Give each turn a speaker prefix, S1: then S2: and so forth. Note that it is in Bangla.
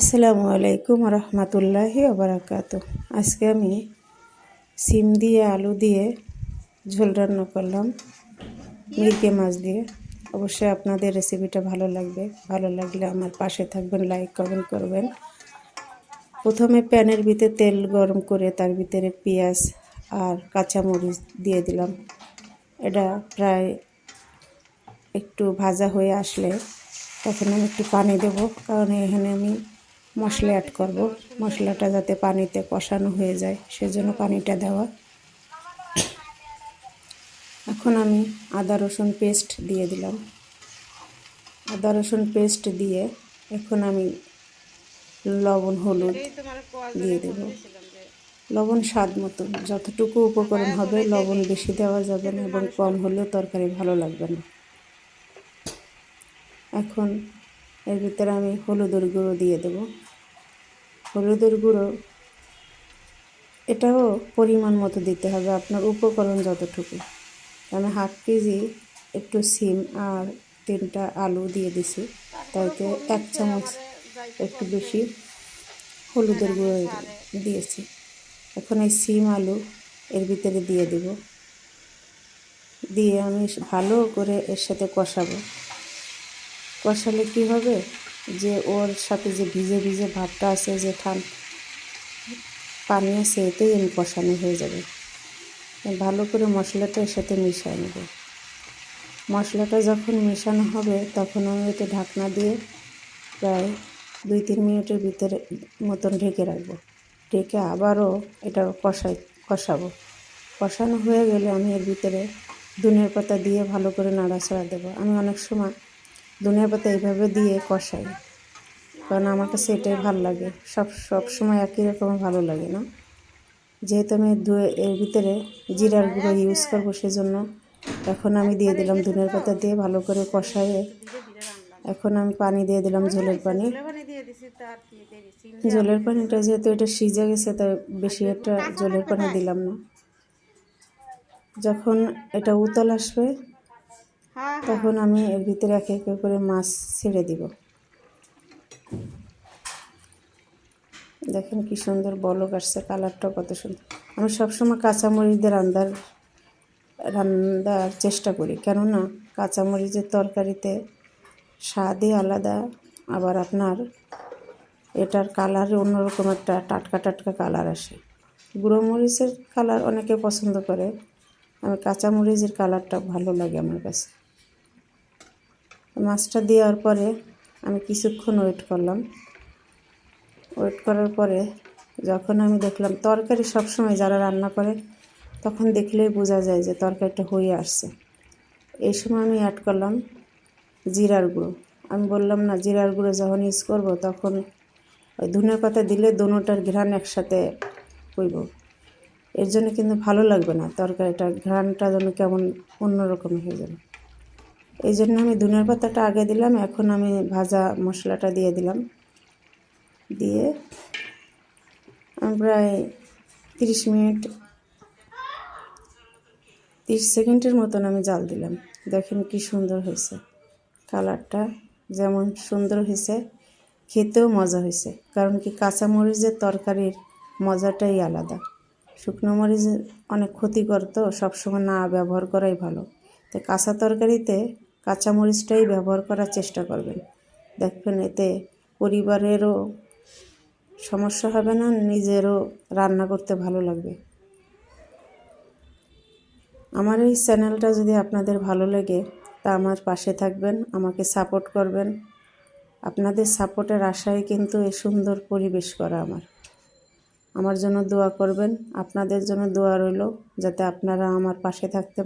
S1: আসসালামু আলাইকুম রহমতুল্লাহি ওবরাকাত। আজকে আমি সিম দিয়ে, আলু দিয়ে ঝোল রান্না করলাম, মিরকে মাছ দিয়ে। অবশ্যই আপনাদের রেসিপিটা ভালো লাগবে। ভালো লাগলে আমার পাশে থাকবেন লাইক কমেন্ট করবেন। প্রথমে প্যানের ভিতরে তেল গরম করে, তার ভিতরে পেঁয়াজ আর কাঁচামরিচ দিয়ে দিলাম। এটা প্রায় একটু ভাজা হয়ে আসলে তখন আমি একটু পানি দেবো, কারণ এখানে আমি মশলা অ্যাড করব। মশলাটা যাতে পানিতে কষানো হয়ে যায়, সেজন্য পানিটা দেওয়া। এখন আমি আদা, রসুন পেস্ট দিয়ে দিলাম। আদা, রসুন পেস্ট দিয়ে এখন আমি লবণ, হলুদ দিয়ে দেব। লবণ স্বাদ মতো, যতটুকু উপকরণ হবে লবণ বেশি দেওয়া যাবে না এবং কম হলেও তরকারি ভালো লাগবে না। এখন এর ভিতরে আমি হলুদের গুঁড়ো দিয়ে দেব। হলুদের গুঁড়ো। এটাও পরিমাণ মতো দিতে হবে, আপনার উপকরণ যতটুকু। আমি হাফ কেজি একটু সিম আর তিনটা আলু দিয়ে দিছি। তাইতে এক চামচ একটু বেশি হলুদের গুঁড়ো দিয়েছি। এখন এই সিম আলু এর ভিতরে দিয়ে দেব। দিয়ে আমি ভালো করে এর সাথে কষাবো। কষালে কি হবে? যে ওর সাথে যে ভিজে ভিজে ভাবটা আছে যে ঠান পানি আছে, এতেই আমি কষানো হয়ে যাবে। ভালো করে মশলাটা এর সাথে মিশিয়ে নেব। মশলাটা যখন মেশানো হবে, তখন আমি এতে ঢাকনা দিয়ে প্রায় দুই তিন মিনিটের ভিতরে মতন ঢেকে রাখব। ঢেকে আবারও এটা কষাই, কষাবো। কষানো হয়ে গেলে আমি এর ভিতরে ধনের পাতা দিয়ে ভালো করে নাড়াচাড়া দেবো। আমি অনেক সময় ধনিয়া পাতা এইভাবে দিয়ে কষাই। কারণ আমার কাছে এটাই ভালো লাগে। সব সব সময় একই রকম ভালো লাগে না? যেহেতু আমি এর ভিতরে জিরার গুঁড়ো ইউজ করব সেজন্য এখন আমি দিয়ে দিলাম ধনিয়ার পাতা দিয়ে ভালো করে কষাইয়ে এখন আমি পানি দিয়ে দিলাম ঝোলের পানি। জলের পানিটা যেহেতু এটা সিজে গেছে, তাই বেশি একটা জলের পানি দিলাম না। যখন এটা উতল আসবে তখন আমি এর ভিতরে এক এক করে মাছ ছেড়ে দিব। দেখেন কি সুন্দর বলক আসছে, কালারটা কত সুন্দর। আমি সবসময় কাঁচামরিচ দিয়ে রান্নার রান্নার চেষ্টা করি। কেননা কাঁচামরিচের তরকারিতে স্বাদই আলাদা, আবার আপনার এটার কালারে অন্যরকম একটা টাটকা টাটকা কালার আসে। গুঁড়ো মরিচের কালার অনেকে পছন্দ করে। আমি কাঁচামরিচের কালারটা ভালো লাগে আমার কাছে। মাছটা দেওয়ার পরে আমি কিছুক্ষণ ওয়েট করলাম। ওয়েট করার পরে যখন আমি দেখলাম তরকারি সবসময় যারা রান্না করে, তখন দেখলেই বোঝা যায় যে তরকারিটা হয়ে আসছে। এই সময় আমি অ্যাড করলাম জিরার গুঁড়ো। আমি বললাম, না, জিরার গুঁড়ো যখন ইউজ করব, তখন ওই ধনে পাতা দিলে দোনোটার ঘ্রাণ একসাথে হইব। এর জন্য কিন্তু ভালো লাগবে না তরকারিটা ঘ্রাণটা যেন কেমন অন্যরকম হয়ে যাবে। এই জন্য আমি ধনের পাতাটা আগে দিলাম, এখন আমি ভাজা মশলাটা দিয়ে দিলাম। দিয়ে আমি প্রায় তিরিশ মিনিট, তিরিশ সেকেন্ডের মতন আমি জাল দিলাম। দেখেন কি সুন্দর হয়েছে। কালারটা যেমন সুন্দর হয়েছে, খেতেও মজা হয়েছে। কারণ কি কাঁচামরিচের তরকারির মজাটাই আলাদা। শুকনো মরিচ অনেক ক্ষতিকর তো, সবসময় না ব্যবহার করাই ভালো। তো কাঁচা তরকারিতে কাঁচামরিচটাই ব্যবহার করার চেষ্টা করবেন। দেখবেন এতে পরিবারেরও সমস্যা হবে না, নিজেরও রান্না করতে ভালো লাগবে। আমার এই চ্যানেলটা যদি আপনাদের ভালো লাগে, তা আমার পাশে থাকবেন, আমাকে সাপোর্ট করবেন। আপনাদের সাপোর্টের আশায় কিন্তু এ সুন্দর পরিবেশ করা আমার। আমার জন্য দোয়া করবেন, আপনাদের জন্য দোয়া রইল, যাতে আপনারা আমার পাশে থাকতে